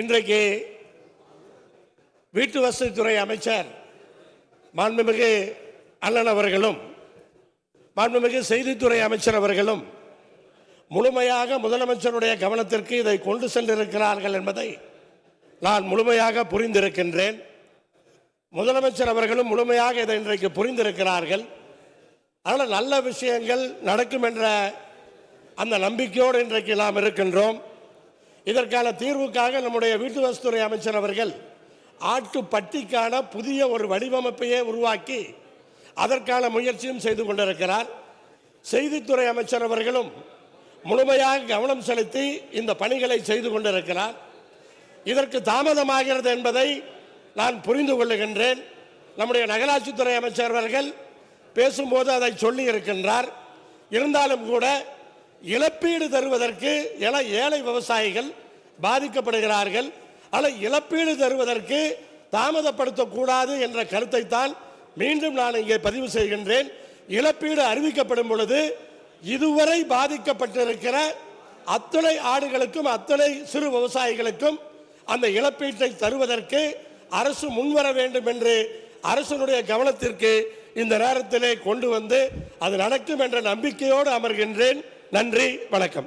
இன்றைக்கு வீட்டு வசதித்துறை அமைச்சர் மாண்புமிகு அண்ணன் அவர்களும் மாண்புமிகு செய்தித்துறை அமைச்சர் அவர்களும் முழுமையாக முதலமைச்சருடைய கவனத்திற்கு இதை கொண்டு சென்றிருக்கிறார்கள் என்பதை நான் முழுமையாக புரிந்திருக்கின்றேன். முதலமைச்சர் அவர்களும் முழுமையாக இதை இன்றைக்கு புரிந்திருக்கிறார்கள். அதனால் நல்ல விஷயங்கள் நடக்கும் என்ற அந்த நம்பிக்கையோடு இன்றைக்கு நாம் இருக்கின்றோம். இதற்கான தீர்வுக்காக நம்முடைய வீட்டு வசதித்துறை அமைச்சர் அவர்கள் ஆட்டு பட்டிக்கான புதிய ஒரு வடிவமைப்பையே உருவாக்கி அதற்கான முயற்சியும் செய்து கொண்டிருக்கிறார். செய்தித்துறை அமைச்சர் அவர்களும் முழுமையாக கவனம் செலுத்தி இந்த பணிகளை செய்து கொண்டிருக்கிறார். இதற்கு தாமதமாகிறது என்பதை நான் புரிந்து கொள்ளுகின்றேன். நம்முடைய நகராட்சித்துறை அமைச்சர் அவர்கள் பேசும்போது அதை சொல்லி இருக்கின்றார் இருந்தாலும் கூட இழப்பீடு தருவதற்கு என ஏழை விவசாயிகள் பாதிக்கப்படுகிறார்கள். ஆனால் இழப்பீடு தருவதற்கு தாமதப்படுத்தக்கூடாது என்ற கருத்தை தான் மீண்டும் நான் இங்கே பதிவு செய்கின்றேன். இழப்பீடு அறிவிக்கப்படும் பொழுது இதுவரை பாதிக்கப்பட்டிருக்கிற அத்தனை ஆடுகளுக்கும் அத்தனை சிறு விவசாயிகளுக்கும் அந்த இழப்பீட்டை தருவதற்கு அரசு முன்வர வேண்டும் என்று அரசனுடைய கவனத்திற்கு இந்த நேரத்திலே கொண்டு வந்து அது நடக்கும் என்ற நம்பிக்கையோடு அமர்கின்றேன். நன்றி வணக்கம்.